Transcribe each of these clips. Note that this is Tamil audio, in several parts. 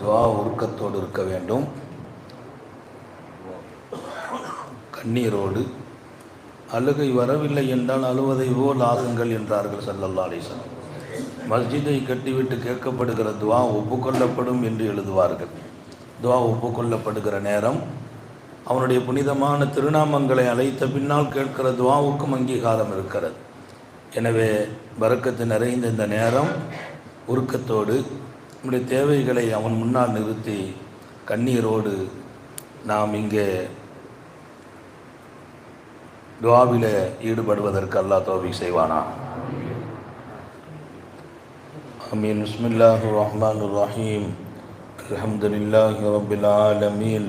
துவா உருக்கத்தோடு இருக்க வேண்டும். கண்ணீரோடு. அழுகை வரவில்லை என்றால் அழுவதை போல் ஆகுங்கள் என்றார்கள் சல்லல்லா அலிசன் மஸ்ஜிதை கட்டிவிட்டு கேட்கப்படுகிற துவா ஒப்புக்கொள்ளப்படும் என்று எழுதுவார்கள். துவா ஒப்புக்கொள்ளப்படுகிற நேரம் அவனுடைய புனிதமான திருநாமங்களை அழைத்த பின்னால் கேட்கிற துவாவுக்கும் அங்கீகாரம் இருக்கிறது. எனவே வரக்கத்து நிறைந்த இந்த நேரம் உருக்கத்தோடு நம்முடைய தேவைகளை அவன் முன்னால் நிறுத்தி கண்ணீரோடு நாம் இங்கே துவாவில ஈடுபடுவதற்கு அல்லாஹ் தோவி செய்வானா أمين بسم الله الرحمن الرحيم الحمد لله رب العالمين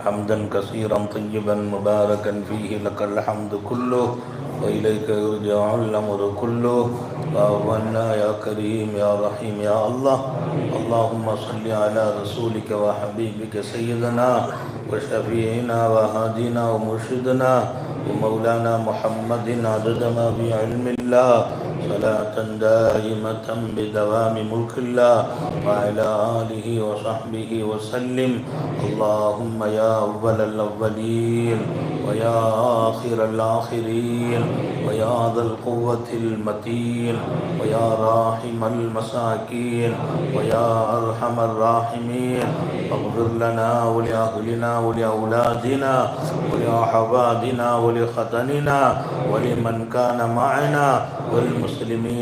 حمدا كثيرا طيبا مباركا فيه لك الحمد كله وإليك يرجع الأمر كله وأولنا يا كريم يا رحيم يا الله اللهم صل على رسولك وحبيبك سيدنا وشفيعنا وهادينا ومرشدنا ومولانا محمد عدد ما في علم الله صلاة دائمة بدوام ملك الله وعلى آله وصحبه وسلم. اللهم يا أول الأولين ويا آخر الآخرين ويا ذا القوة المتين ويا راحم المساكين ويا أرحم الراحمين. اغفر لنا ولأهلنا ولأولادنا ولأحبابنا ولختننا ولمن كان معنا والمسلمين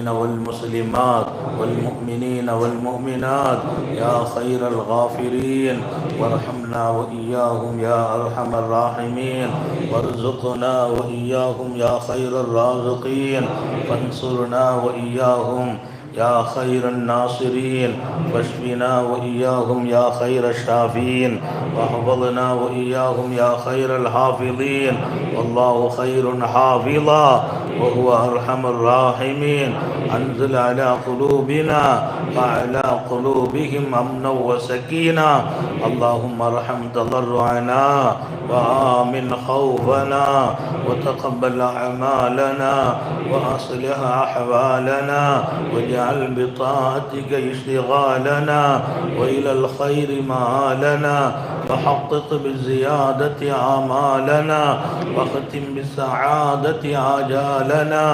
والمسلمات والمؤمنين والمؤمنات يا خير الغافرين وارحمنا وإياهم يا أرحم الراحمين وارزقنا وإياهم يا خير الرازقين فانصرنا وإياهم يا خير الناصرين واشفنا وإياهم يا خير الشافين وأحفظنا وإياهم يا خير الحافظين. والله خير حافظا وهو أرحم الراحمين. أنزل على قلوبنا وعلى قلوبهم أمنا وسكينا. اللهم ارحم تضرعنا وآمن خوفنا وتقبل أعمالنا وأصلح أحوالنا واجعل بطاعتك اشتغالنا وإلى الخير مآلنا وحقق بالزيادة آمالنا واختم بالسعادة آجالنا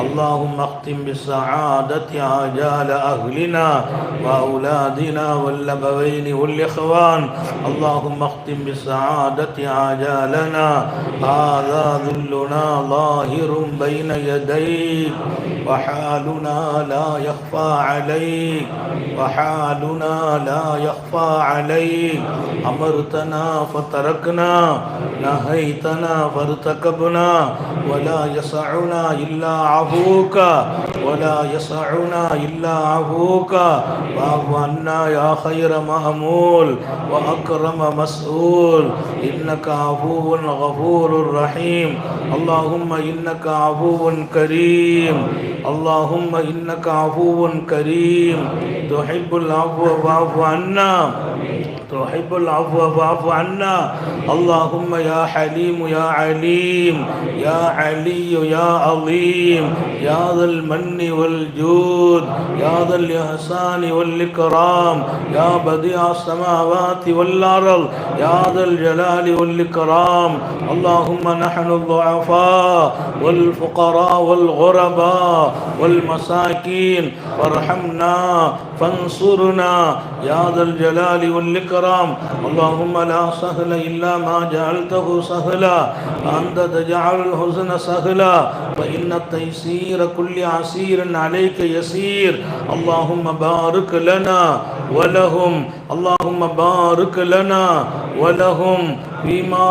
اللهم اختم بالسعادة آجال أهلنا وأولادنا والأبوين والإخوان. اللهم اختم بالسعادة آجالنا. هذا ذلنا ظاهر بين يديك وحالنا لا يخفى عليك. وحالنا لا يخفى عليك. أمرتنا فتركنا نهيتنا فارتكبنا. ولا يسعنا إلا عفوك. ولا يسعنا إلا عفوك. واعف عنا يا خير مأمول وأكرم مسؤول. إنك عفو غفور رحيم. اللهم إنك عفو كريم. اللهم إنك عفو كريم. تحب العفو فاعف عنا. تحب العفو فاعف عنا. اللهم يا حليم يا عليم يا علي يا عظيم يا ذا المن والجود يا ذا الإحسان والإكرام يا بديع السماوات والأرض يا ذا الجلال والإكرام. اللهم نحن الضعفاء والفقراء والغرباء والمساكين. فارحمنا فانصرنا. يا ذا الجلال والإكرام. اللهم لا سهل إلا ما جعلته سهلا. أنت تجعل الحزن سهلا. فإن التيسير كل عسير عليك يسير. اللهم بارك لنا ولهم. اللهم بارك لنا ولهم. فيما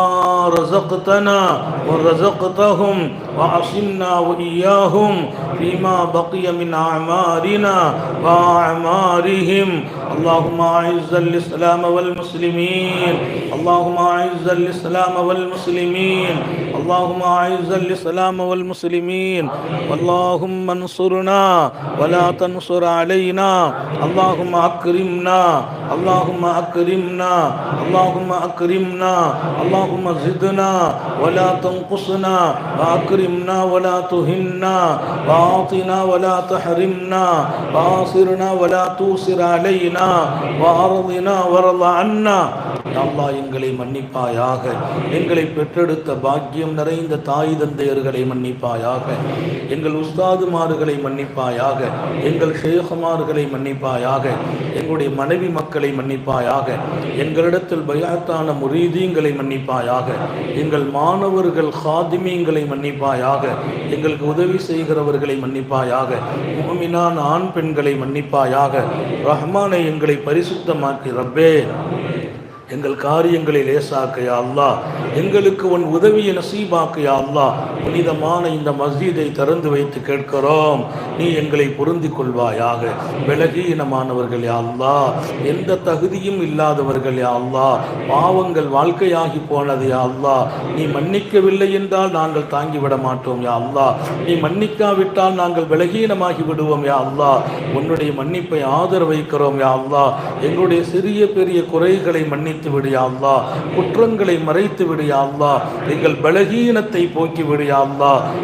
رزقتنا ورزقتهم وعصمنا وإياهم فيما بقي من أعمارنا وأعمارهم. اللهم أعز الإسلام والمسلمين. اللهم أعز الإسلام والمسلمين. اللهم أعز الإسلام والمسلمين. اللهم انصرنا ولا تنصر علينا. اللهم أكرمنا. اللهم أكرمنا. اللهم أكرمنا. اللهم زدنا ولا تنقصنا وأكرمنا ولا تهنا وأعطنا ولا تحرمنا وآصرنا ولا توصر علينا وأرضنا وارض عنا அல்லாஹ் எங்களை மன்னிப்பாயாக எங்களை பெற்றெடுத்த பாக்கியம் நிறைந்த தாய் தந்தையர்களை மன்னிப்பாயாக எங்கள் உஸ்தாதுமார்களை மன்னிப்பாயாக எங்கள் ஷேகுமார்களை மன்னிப்பாயாக எங்களுடைய மனைவி மக்களை மன்னிப்பாயாக எங்களிடத்தில் பயாத்தான முரீதீங்களை மன்னிப்பாயாக. எங்கள் மாணவர்கள் ஹாதிமீங்களை மன்னிப்பாயாக. எங்களுக்கு உதவி செய்கிறவர்களை மன்னிப்பாயாக. முகமினான் ஆண் பெண்களை மன்னிப்பாயாக. ரஹ்மானை எங்களை பரிசுத்தமாக்கி. ரப்பே. எங்கள் காரியங்களை லேசாக்கையா அல்லா எங்களுக்கு உன் உதவியை நசீபாக்கையா அல்லா புனிதமான இந்த மஸ்ஜிதை திறந்து வைத்து கேட்கிறோம். நீ எங்களை பொருந்தி கொள்வாயாக விலகீனமானவர்கள் அல்லா எந்த தகுதியும் இல்லாதவர்கள் அல்லா பாவங்கள் வாழ்க்கையாகி போனது அல்லா நீ மன்னிக்கவில்லை என்றால் நாங்கள் தாங்கிவிட மாட்டோம் யா அல்லா நீ மன்னிக்காவிட்டால் நாங்கள் விலகீனமாகி விடுவோம் யா அல்லா உன்னுடைய மன்னிப்பை ஆதரவு வைக்கிறோம் யா அல்லா எங்களுடைய சிறிய பெரிய குறைகளை மன்னித்து மன்னித்து யா குற்றங்களை மறைத்து விடு எங்கள் பலகீனத்தை போக்கி விடு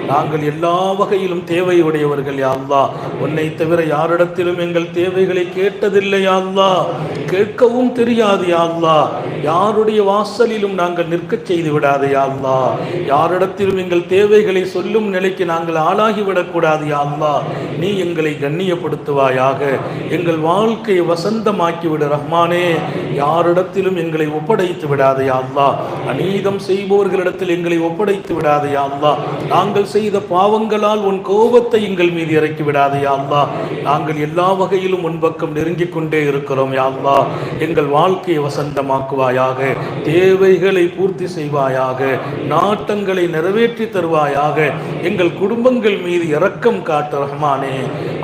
நாங்கள் எல்லா வகையிலும் தேவை உடையவர்கள் யா உன்னை தவிர யாரிடத்திலும் எங்கள் தேவைகளை கேட்டதில்லை யாழ்லா கேட்கவும் தெரியாது யாழ்லா யாருடைய வாசலிலும் நாங்கள் நிற்கச் செய்து விடாது யாழ்லா யாரிடத்திலும் எங்கள் தேவைகளை சொல்லும் நிலைக்கு நாங்கள் ஆளாகிவிடக்கூடாது யாழ்லா நீ எங்களை கண்ணியப்படுத்துவாயாக. எங்கள் வாழ்க்கையை வசந்தமாக்கிவிடு ரஹ்மானே. யாரிடத்திலும் எங்களை ஒப்படைத்து விடாதையா அல்லா அநீதம் செய்பவர்களிடத்தில் எங்களை ஒப்படைத்து விடாதையா அல்லா நாங்கள் செய்த பாவங்களால் உன் கோபத்தை எங்கள் மீது இறக்கி விடாதையா அல்லா நாங்கள் எல்லா வகையிலும் உன் பக்கம் நெருங்கிக் கொண்டே இருக்கிறோம் யாழ்லா எங்கள் வாழ்க்கையை வசந்தமாக்குவாயாக தேவைகளை பூர்த்தி செய்வாயாக நாட்டங்களை நிறைவேற்றி தருவாயாக எங்கள் குடும்பங்கள் மீது இரக்கம் காட்டு ரஹ்மானே.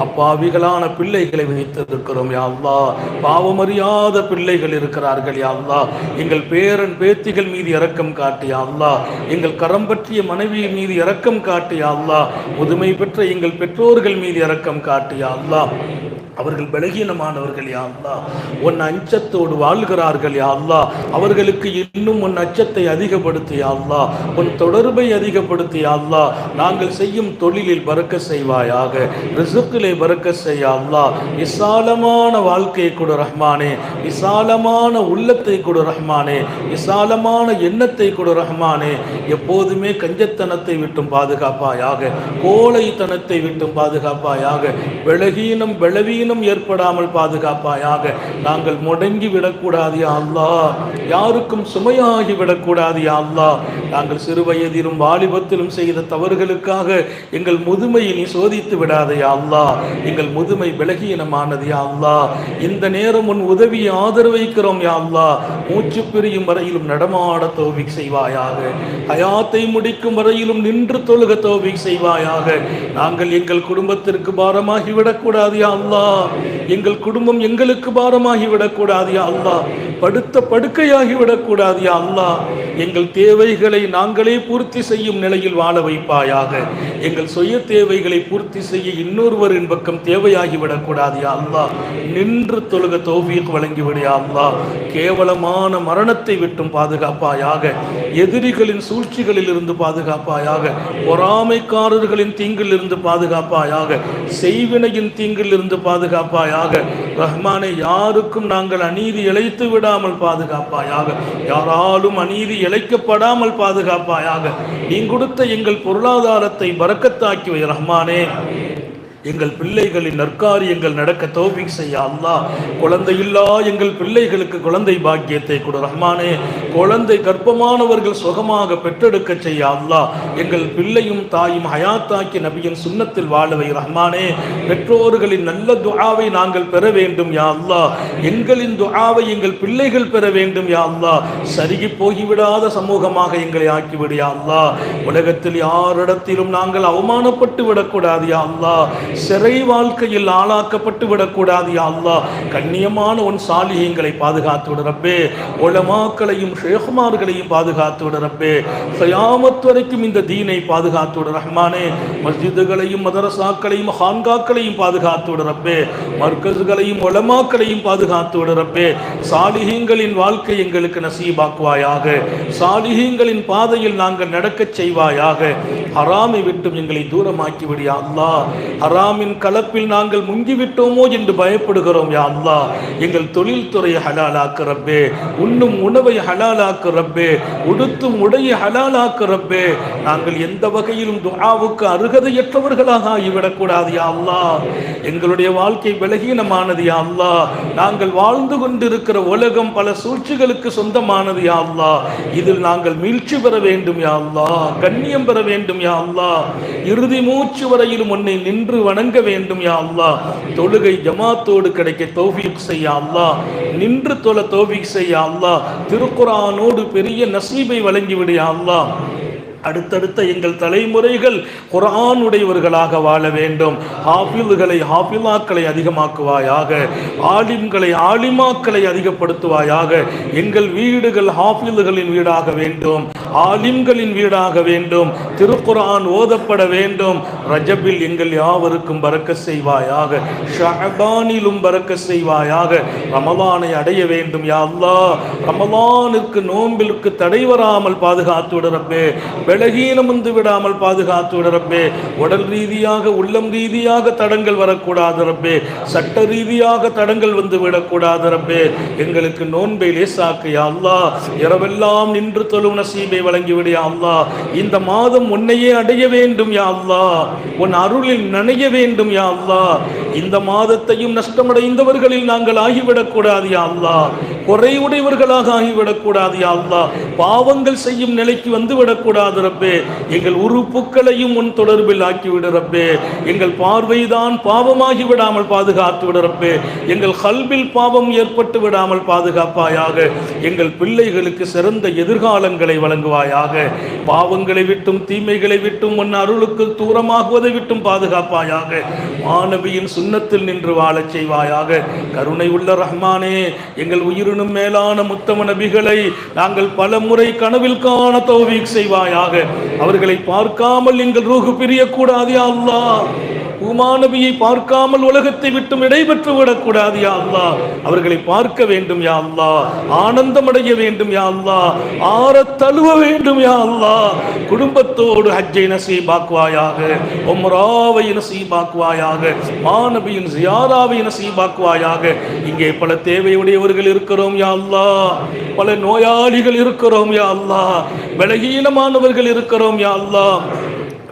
அப்பாவிகளான பிள்ளைகளை வைத்திருக்கிறோம் யா பாவமறியாத பிள்ளைகள் இருக்கிறார்கள் யா அல்லாஹ். எங்கள் பேரன் பேத்திகள் மீது இரக்கம் காட்டிய அல்லா அல்லாஹ். எங்கள் கரம் பற்றிய மனைவி மீது இரக்கம் காட்டு யா அல்லாஹ். முதுமை பெற்ற எங்கள் பெற்றோர்கள் மீது இரக்கம் காட்டு யா அல்லாஹ். அவர்கள் பலகீனமானவர்கள் யா அல்லா உன் அச்சத்தோடு வாழ்கிறார்கள் யா அவர்களுக்கு இன்னும் உன் அச்சத்தை அதிகப்படுத்தி யா உன் தொடர்பை அதிகப்படுத்தி யா நாங்கள் செய்யும் தொழிலில் பறக்க செய்வாயாக. ரிசுக்கிலே பறக்க செய்யா அல்லா விசாலமான வாழ்க்கையை கொடு ரஹ்மானே. விசாலமான உள்ளத்தை கொடு ரஹ்மானே. விசாலமான எண்ணத்தை கொடு ரஹ்மானே. எப்போதுமே கஞ்சத்தனத்தை விட்டும் பாதுகாப்பாயாக. கோழைத்தனத்தை விட்டும் பாதுகாப்பாயாக. விலகீனம் பலவீனம் ஏற்படாமல் பாதுகாப்பாயாக. நாங்கள் முடங்கி விடக்கூடாது அல்லா. யாருக்கும் சுமையாகி விடக்கூடாது அல்லா. நாங்கள் சிறு வயதிலும் வாலிபத்திலும் செய்த தவறுகளுக்காக எங்கள் முதுமையை நீ சோதித்து விடாதே அல்லா. எங்கள் முதுமை விலகீனமானது அல்லா. இந்த நேரம் உன் உதவியை ஆதரவைக்கிறோம் அல்லா. யா மூச்சு பிரியும் வரையிலும் நடமாட தோவிக் செய்வாயாக. ஹயாத்தை முடிக்கும் வரையிலும் நின்று தொழுக தோவிக் செய்வாயாக. நாங்கள் எங்கள் குடும்பத்திற்கு பாரமாகி விடக்கூடாது அல்லாஹ் எங்கள் குடும்பம் எங்களுக்கு பாரமாகி விடக்கூடாது யா அல்லாஹ். படுத்த படுக்கையாகி விடக்கூடாது யா அல்லாஹ். எங்கள் தேவைகளை நாங்களே பூர்த்தி செய்யும் நிலையில் வாழ வைப்பாயாக. எங்கள் சுய தேவைகளை பூர்த்தி செய்ய இன்னொருவரின் பக்கம் தேவையாகி விடக்கூடாது யா அல்லாஹ். நின்று தொழுக தௌஃபீக் வழங்கிவிடு யா அல்லாஹ். கேவலமான மரணத்தை விட்டும் பாதுகாப்பாயாக. எதிரிகளின் சூழ்ச்சிகளில் இருந்து பாதுகாப்பாயாக. பொறாமைக்காரர்களின் தீங்கில் இருந்து பாதுகாப்பாயாக. செய்வினையின் தீங்கில் இருந்து பாதுகாப்பாயாக. ரஹ்மானை யாருக்கும் நாங்கள் அநீதி இழைத்து விடாமல் பாதுகாப்பாயாக. யாராலும் அநீதி இழைக்கப்படாமல் பாதுகாப்பாயாக. நீ கொடுத்த எங்கள் பொருளாதாரத்தை பறக்கத்தாக்கி வை ரஹ்மானே. எங்கள் பிள்ளைகளின் நற்காரியங்கள் நடக்க தோபிக் செய்ய அல்லாஹ். குழந்தையில்லா எங்கள் பிள்ளைகளுக்கு குழந்தை பாக்கியத்தை கொடு ரஹ்மானே. குழந்தை கர்ப்பமானவர்கள் சுகமாக பெற்றெடுக்க செய்ய அல்லா எங்கள் பிள்ளையும் தாயும் ஹயாத்தாக்கி நபியின் சுண்ணத்தில் வாழவை ரஹ்மானே. பெற்றோர்களின் நல்ல துஆவை நாங்கள் பெற வேண்டும் யா அல்லா எங்களின் துஆவை எங்கள் பிள்ளைகள் பெற வேண்டும் யா அல்லா சருகி போகிவிடாத சமூகமாக எங்களை ஆக்கிவிடு யா அல்லா உலகத்தில் யாரிடத்திலும் நாங்கள் அவமானப்பட்டு விடக்கூடாது யா அல்லா சிறை வாழ்க்கையில் ஆளாக்கப்பட்டு விடக்கூடாது அல்லா அல்லாஹ். கண்ணியமான உன் சாலிகங்களை பாதுகாத்து விடுறப்பே ஷேகுமார்களையும் பாதுகாத்து விடுறப்பே சயாமத் வரைக்கும் இந்த தீனை பாதுகாத்து விட ரஹ்மானே. மஸ்ஜிதுகளையும் மதரசாக்களையும் ஹான்காக்களையும் பாதுகாத்து விடுறப்பே ரப்பே. மர்கஸ்களையும் பாதுகாத்து விடுறப்பே சாலிகங்களின் சாலிஹீங்களின் வாழ்க்கை எங்களுக்கு நசீபாக்குவாயாக. சாலிஹீங்களின் பாதையில் நாங்கள் நடக்கச் செய்வாயாக. ஹராமை விட்டும் எங்களை தூரமாக்கி விடு யா அல்லாஹ். ஹராமின் கலப்பில் நாங்கள் முங்கிவிட்டோமோ என்று பயப்படுகிறோம் யா அல்லாஹ். எங்கள் தொழில்துறையை ஹலாலாக்கு ரப்பே. உண்ணும் உணவை ஹலாலாக்கு ரப்பே. உடுத்தும் உடையை ஹலாலாக்கு ரப்பே. நாங்கள் எந்த வகையிலும் துஆவுக்கு அருகதையற்றவர்களாக ஆகிவிடக்கூடாது யா அல்லாஹ். எங்களுடைய வாழ்க்கை பலகீனமானது யா அல்லாஹ். நாங்கள் வாழ்ந்து கொண்டிருக்கிற உலகம் பல சூழ்ச்சிகளுக்கு சொந்தமானது யா அல்லாஹ். இதில் நாங்கள் மீழ்ச்சி பெற வேண்டும் யா அல்லாஹ். கண்ணியம் பெற வேண்டும் யா அல்லாஹ். இறுதி மூச்சு வரையிலும் உன்னை நின்று வணங்க வேண்டும் யா அல்லா தொழுகை ஜமாத்தோடு கிடைக்க தௌஃபீக் செய்ய அல்லா நின்று தொலை தௌஃபீக் செய்ய அல்லா திருக்குறானோடு பெரிய நசீபை வழங்கிவிடு யா அடுத்தடுத்த எங்கள் தலைமுறைகள் குரானுடையவர்களாக உடையவர்களாக வாழ வேண்டும். ஹாஃபில்களை ஹாஃபிலாக்களை அதிகமாக்குவாயாக ஆலிம்களை ஆலிமாக்களை அதிகப்படுத்துவாயாக எங்கள் வீடுகள் ஹாஃபில்களின் வீடாக வேண்டும் ஆலிம்களின் வீடாக வேண்டும் திருக்குரான் ஓதப்பட வேண்டும். ரஜபில் எங்கள் யாவருக்கும் பறக்க செய்வாயாக ஷஹபானிலும் பறக்க செய்வாயாக ரமலானை அடைய வேண்டும் யா அல்லா ரமலானுக்கு நோம்பிற்கு தடை வராமல் பாதுகாத்து விடுறப்பே பலகீனம் வந்து விடாமல் பாதுகாத்து விடுறப்பே உடல் ரீதியாக உள்ளம் ரீதியாக தடங்கள் வரக்கூடாது ரப்பே சட்ட ரீதியாக தடங்கள் வந்து விடக்கூடாது ரப்பே எங்களுக்கு நோன்பை லேசாக்கு யா இரவெல்லாம் நின்று தொழும் நசீபை வழங்கிவிடு அல்லா இந்த மாதம் உன்னையே அடைய வேண்டும் யா அல்லா உன் அருளில் நனைய வேண்டும் யா அல்லா இந்த மாதத்தையும் நஷ்டமடைந்தவர்களில் நாங்கள் ஆகிவிடக்கூடாது யா அல்லா குறைவுடையவர்களாக ஆகிவிடக்கூடாது யாழ்லா பாவங்கள் செய்யும் நிலைக்கு வந்து விடக்கூடாது ரப்பே. எங்கள் உறுப்புகளையும் உன் தொடர்பில் ஆக்கிவிடு ரப்பே. எங்கள் பார்வைதான் பாவமாகி விடாமல் பாதுகாத்து விடு ரப்பே. எங்கள் கல்வில் பாவம் ஏற்பட்டு விடாமல் பாதுகாப்பாயாக. எங்கள் பிள்ளைகளுக்கு சிறந்த எதிர்காலங்களை வழங்குவாயாக. பாவங்களை விட்டும் தீமைகளை விட்டும் உன் அருளுக்கு தூரமாகுவதை விட்டும் பாதுகாப்பாயாக. மாணவியின் சுண்ணத்தில் நின்று வாழச் செய்வாயாக. கருணை உள்ள ரஹ்மானே எங்கள் உயிரினும் மேலான முத்தம நபிகளை நாங்கள் பல முறை கனவில் காண தௌவீக் செய்வாயாக. அவர்களை பார்க்காமல் எங்கள் ரூகு பிரியக்கூடாது அல்லா அல்லாஹ் பார்க்காமல் உலகத்தை விட்டும் இடைபெற்று விடக்கூடாது யா அவர்களை பார்க்க வேண்டும் யா ஆனந்தம் அடைய வேண்டும் யா அல்லா ஆற தழுவ வேண்டும் யா அல்லா குடும்பத்தோடு ஹஜ்ஜை நசீபாக்குவாயாக உம்ராவை நசீபாக்குவாயாக மாநபியின் ஜியாராவை நசீபாக்குவாயாக. இங்கே பல தேவையுடையவர்கள் இருக்கிறோம் யா பல நோயாளிகள் இருக்கிறோம் யா அல்லாஹ். பலகீனமானவர்கள் இருக்கிறோம் யா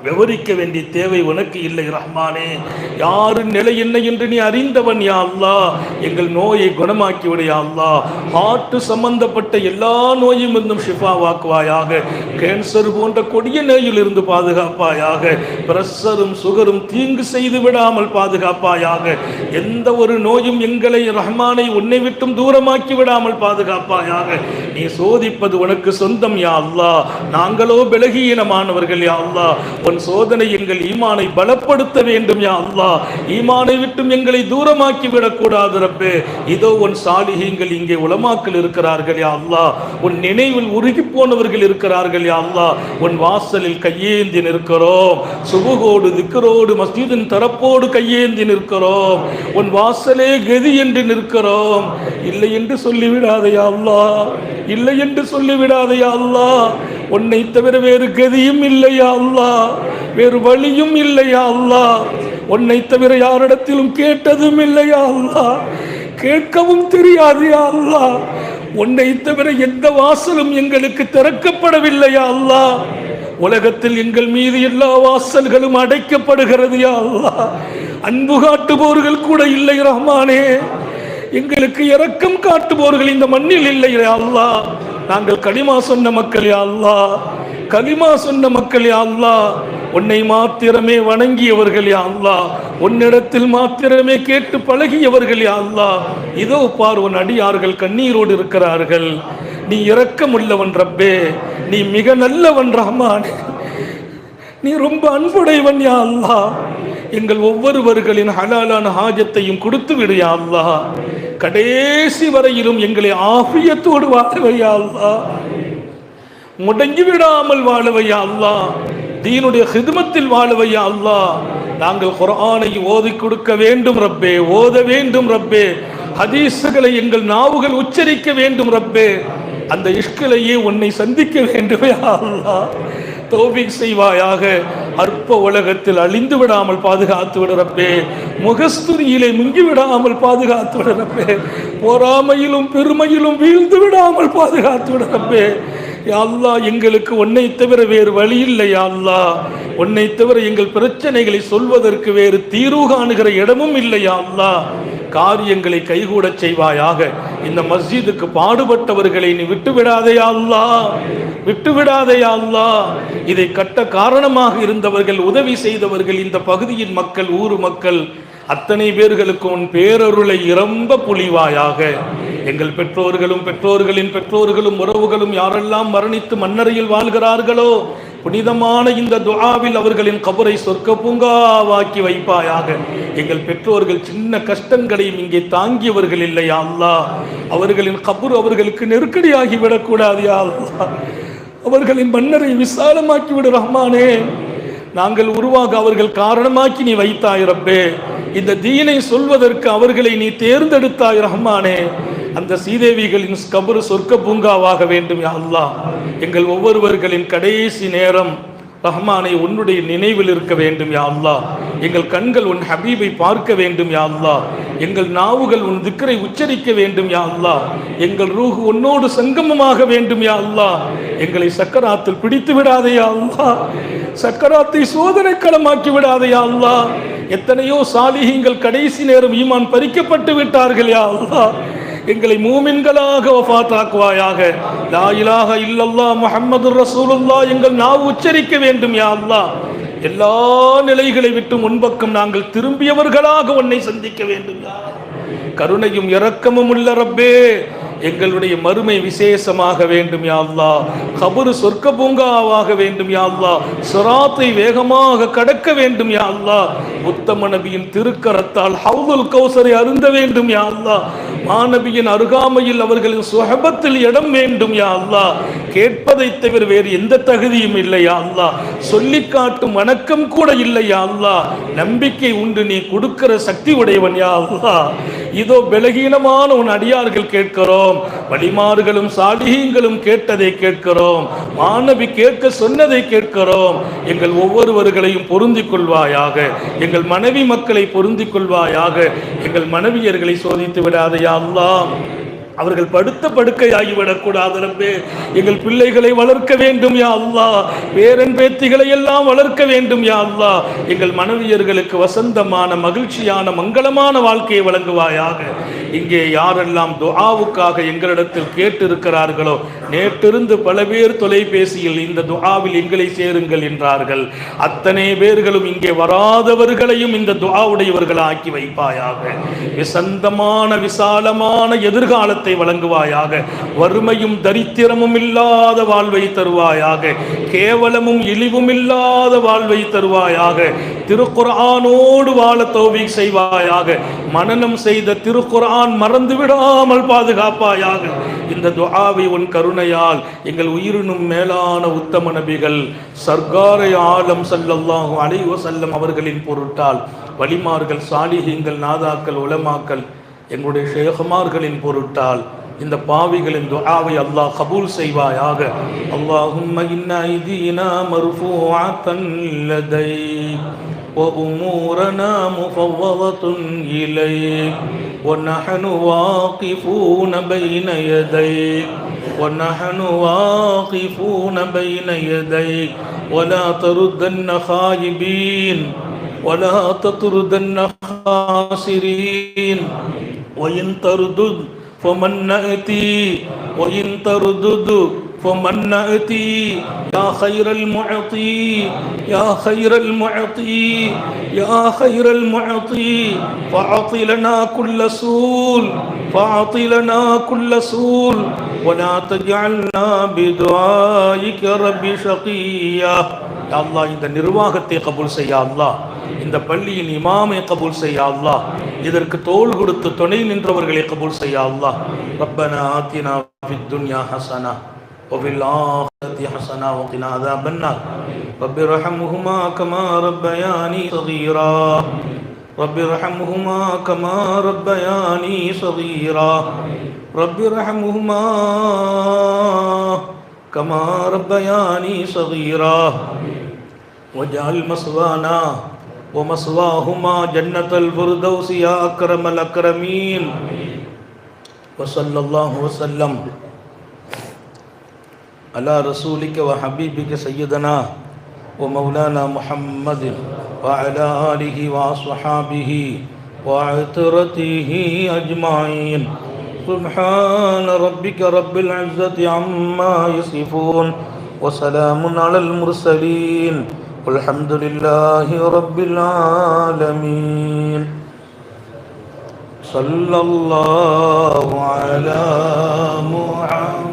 விவரிக்க வேண்டிய தேவை உனக்கு இல்லை ரஹ்மானே. யாரின் நிலை என்ன என்று நீ அறிந்தவன் யா அல்லாஹ். எங்கள் நோயை குணமாக்கி விடு அல்லா ஹார்ட்டு ஹார்ட் சம்பந்தப்பட்ட எல்லா நோயும் இருந்தும் ஷிஃபாவாக்குவாயாக. கேன்சர் போன்ற கொடிய நோயில் இருந்து பாதுகாப்பாயாக. பிரஷரும் சுகரும் தீங்கு செய்து விடாமல் பாதுகாப்பாயாக. எந்த ஒரு நோயும் எங்களை ரஹ்மானை உன்னை விட்டும் தூரமாக்கி விடாமல் பாதுகாப்பாயாக. நீ சோதிப்பது உனக்கு சொந்தம் யா அல்லாஹ். நாங்களோ பலகீனமானவர்கள் யா அல்லாஹ். உன் சோதனை எங்கள் ஈமானை பலப்படுத்த வேண்டும் யா அல்லா ஈமானை விட்டும் எங்களை தூரமாக்கி விடக்கூடாது ரப்பு. இதோ உன் சாலிஹீங்கள் இங்கே உலமாக்கள் இருக்கிறார்கள் யா அல்லா உன் நினைவில் உருகி போனவர்கள் இருக்கிறார்கள் யா அல்லா உன் வாசலில் கையேந்தி நிற்கிறோம். சுபுகோடு திக்கரோடு மஸ்ஜிதின் தரப்போடு கையேந்தி நிற்கிறோம். உன் வாசலே கதி என்று நிற்கிறோம். இல்லை என்று சொல்லிவிடாதையா அல்லா இல்லை என்று சொல்லிவிடாதையா அல்லா உன்னை தவிர வேறு கதியும் இல்லையா அல்லா வேறு வழியும் இல்லையா அல்லாஹ். உன்னை தவிர யாரிடத்திலும் கேட்டதும் இல்லையா அல்லாஹ். கேட்கவும் தெரியாது அல்லா அல்லாஹ். உன்னை தவிர எந்த வாசலும் எங்களுக்கு திறக்கப்படவில்லையா அல்லா உலகத்தில் எங்கள் மீது எல்லா வாசல்களும் அடைக்கப்படுகிறது யா அல்லாஹ். அன்பு காட்டுபவர்கள் கூட இல்லை ரஹ்மானே. எங்களுக்கு இரக்கம் காட்டுபவர்கள் இந்த மண்ணில் இல்லை அல்லா அல்லாஹ். நாங்கள் களிமா சொன்ன மக்கள் யா களிமா சொன்ன மக்கள் யா உன்னை மாத்திரமே வணங்கியவர்கள் யா உன்னிடத்தில் மாத்திரமே கேட்டு பழகியவர்கள் யா அல்லாஹ். இதோ பார் உன் அடியார்கள் கண்ணீரோடு இருக்கிறார்கள். நீ இரக்கமுள்ளவன் ரப்பே நீ மிக நல்லவன் ரஹ்மான். நீ ரொம்ப அன்புடையவன் யா அல்லாஹ். எங்கள் ஒவ்வொருவர்களின் ஹலாலான ஹாஜத்தையும் கொடுத்து விடு யா அல்லாஹ். கடைசி வரையிலும் எங்களை ஆஃபியத்தோடு வாழவையா அல்லா. முடங்கி விடாமல் வாழவையா அல்லா. தீனுடைய ஹிதமத்தில் வாழவையா அல்லா. நாங்கள் குரானை ஓதி கொடுக்க வேண்டும் ரப்பே ஓத வேண்டும் ரப்பே. ஹதீஸுகளை எங்கள் நாவுகள் உச்சரிக்க வேண்டும் ரப்பே. அந்த இஷ்கிலையே உன்னை சந்திக்க வேண்டுமே அல்லா. தோபிக் செய்வாயாக. அற்ப உலகத்தில் அழிந்து விடாமல் பாதுகாத்து விடுறப்பே முகஸ்துரியிலே முங்கி விடாமல் பாதுகாத்து விடுறப்பே பொறாமையிலும் பெருமையிலும் வீழ்ந்து விடாமல் பாதுகாத்து விடுறப்பே யாழ்லா எங்களுக்கு உன்னை தவிர வேறு வழி இல்லை யாழ்லா உன்னை தவிர எங்கள் பிரச்சனைகளை சொல்வதற்கு வேறு தீர்வு காணுகிற இடமும் இல்லை யாழ்லா காரியங்களை கைகூடச் செய்வாயாக. இந்த மஸ்ஜிதுக்கு பாடுபட்டவர்களை நீ விட்டுவிடாதே அல்லா. விட்டுவிடாதே அல்லா. விட்டு விடாதே இதை கட்ட காரணமாக இருந்தவர்கள் உதவி செய்தவர்கள் இந்த பகுதியின் மக்கள் ஊர் மக்கள் அத்தனை பேர்களுக்கு உன் பேரருளை இரம்ப புலிவாயாக. எங்கள் பெற்றோர்களும் பெற்றோர்களின் பெற்றோர்களும் உறவுகளும் யாரெல்லாம் மரணித்து மன்னரையில் வாழ்கிறார்களோ புனிதமான இந்த துஆவில் அவர்களின் கபரை சொர்க்க பூங்காவாக்கி வைப்பாயாக. எங்கள் பெற்றோர்கள் சின்ன கஷ்டங்களையும் இங்கே தாங்கியவர்கள் இல்லையா அல்லா அவர்களின் கபர் அவர்களுக்கு நெருக்கடியாகி விடக்கூடாது யா அவர்களின் மன்னரை விசாலமாக்கி விடு ரஹ்மானே. நாங்கள் உருவாக அவர்கள் காரணமாக்கி நீ வைத்தாய் ரப்பே. இந்த தீனை சொல்வதற்கு அவர்களை நீ தேர்ந்தெடுத்தாய் ரஹ்மானே. அந்த சீதேவிகளின் கபரு சொர்க்க பூங்காவாக வேண்டும் யா அல்லாஹ். எங்கள் ஒவ்வொருவர்களின் கடைசி நேரம் ரஹ்மானை உன்னுடைய நினைவில் இருக்க வேண்டும் யா எங்கள் கண்கள் உன் ஹபீபை பார்க்க வேண்டும் யா எங்கள் நாவுகள் உன் திக்கரை உச்சரிக்க வேண்டும் யா எங்கள் ரூஹ் உன்னோடு சங்கமமாக வேண்டும் யா எங்களை சக்கராத்தில் பிடித்து விடாதே யா சக்கராத்தை சோதனை களமாக்கி விடாதே யா அல்லாஹ். எத்தனையோ சாலிஹீங்கள் கடைசி நேரம் ஈமான் பறிக்கப்பட்டு விட்டார்கள் யா எங்களை மூமின்களாக வஃபாத்தாக்குவாயாக லா இலாஹ இல்லல்லா முஹம்மது ரசூலுல்லாஹ் எங்கள் நாவு உச்சரிக்க வேண்டும் யா எல்லா நிலைகளை விட்டு முன்பக்கம் நாங்கள் திரும்பியவர்களாக உன்னை சந்திக்க வேண்டும் கருணையும் இரக்கமும் உள்ள ரப்பே எங்களுடைய மறுமை விசேஷமாக வேண்டும் யாழ்லா கபரு சொர்க்க பூங்காவாக வேண்டும் யாழ்லா சுராத்தை வேகமாக கடக்க வேண்டும் யாழ்லா உத்தம நபியின் திருக்கரத்தால் ஹவுதுல் கௌசரை அருந்த வேண்டும் யாழ்லா மாணவியின் அருகாமையில் அவர்களின் சுகபத்தில் இடம் வேண்டும் யா அல்லா கேட்பதை தவிர வேறு எந்த தகுதியும் இல்லை யா அல்லா சொல்லி காட்டும் வணக்கம் கூட இல்லை யா அல்லா நம்பிக்கை உண்டு நீ கொடுக்கிற சக்தி உடையவன் யா அல்லா இதோ பலகீனமான உன் அடியார்கள் கேட்கிறோம். வழிமாறுகளும் சாலிகங்களும் கேட்டதை கேட்கிறோம். மாணவி கேட்க சொன்னதை கேட்கிறோம். எங்கள் ஒவ்வொருவர்களையும் பொருந்திக் கொள்வாயாக. எங்கள் மனைவி மக்களை பொருந்திக் கொள்வாயாக. எங்கள் மனைவியர்களை சோதித்து விடாதையா அல்லாம் அவர்கள் படுத்த படுக்கையாகிவிடக்கூடாது ரப்பே. எங்கள் பிள்ளைகளை வளர்க்க வேண்டும் யா அல்லா. பேரன் பேத்திகளை எல்லாம் வளர்க்க வேண்டும் யா அல்லா. எங்கள் மனைவியர்களுக்கு வசந்தமான மகிழ்ச்சியான மங்களமான வாழ்க்கையை வழங்குவாயாக. இங்கே யாரெல்லாம் துஆவுக்காக எங்களிடத்தில் கேட்டிருக்கிறார்களோ நேற்றிருந்து பல பேர் தொலைபேசியில் இந்த துஆவில் எங்களை சேருங்கள் என்றார்கள். அத்தனை பேர்களும் இங்கே வராதவர்களையும் இந்த துஆவுடையவர்கள் ஆக்கி வைப்பாயாக. விசந்தமான விசாலமான எதிர்காலத்தை வழங்குவாயாக வறுமையும் தரித்திரமும் இல்லாத வாழ்வை தருவாயாக கேவலமும் இழிவும் இல்லாத வாழ்வை தருவாயாக திருக்குர்ஆனோடு வாழ தௌபீக் செய்வாயாக மனநம் செய்த திருக்குர்ஆன் மறந்து விடாமல் பாதுகாப்பாயாக. இந்த துஆவை உன் கருணையால் எங்கள் உயிரினும் மேலான உத்தம நபிகள் சர்க்காரை ஆலம் ஸல்லல்லாஹு அலைவசல்லம் அவர்களின் பொருட்டால் வலிமார்கள் சாலிகங்கள் நாதாக்கள் உலமாக்கள் எங்களுடைய ஷேகுமார்களின் பொருட்டால் இந்த பாவிகளின் துஆவை அல்லாஹ் கபூல் செய்வாயாக அல்லாஹும்ம இன்ன ஐதீனா மர்ஃபூஅத்தன் லதைக் وأمورنا مفوضة إليك ونحن واقفون بين يديك ونحن واقفون بين يديك ولا تردن خائبين ولا تطردن خاسرين وإن تردد فمن نأتي وإن تردد فمن نأتي يا خير المعطي يا خير المعطي يا خير المعطي فأعط لنا كل سول فأعط لنا كل سول ولا تجعلنا بدعائك رب شقيا யா அல்லாஹ் இந்த நிர்வாகத்தை கபூல் செய்ய அல்லாஹ் இந்த பள்ளியின் இமாமை கபூல் செய்ய அல்லாஹ் இதற்கு தோள் கொடுத்து துணை நின்றவர்களை கபூல் செய்ய அல்லாஹ் ரப்பனா ஆத்தினா ஃபித் துன்யா ஹசனா وفي الآخرة حسنة وقنا عذاب النار رب ارحمهما كما ربياني صغيرا رب ارحمهما كما ربياني صغيرا رب ارحمهما كما ربياني صغيرا واجعل مسوانا ومسواهما جنة الفردوس يا أكرم الأكرمين. وصلى الله وسلم على رسولك وحبيبك سيدنا ومولانا محمد وعلى آله وأصحابه وعترته أجمعين. سبحان ربك رب العزة عما يصفون وسلام على المرسلين. والحمد لله رب العالمين صلى الله على محمد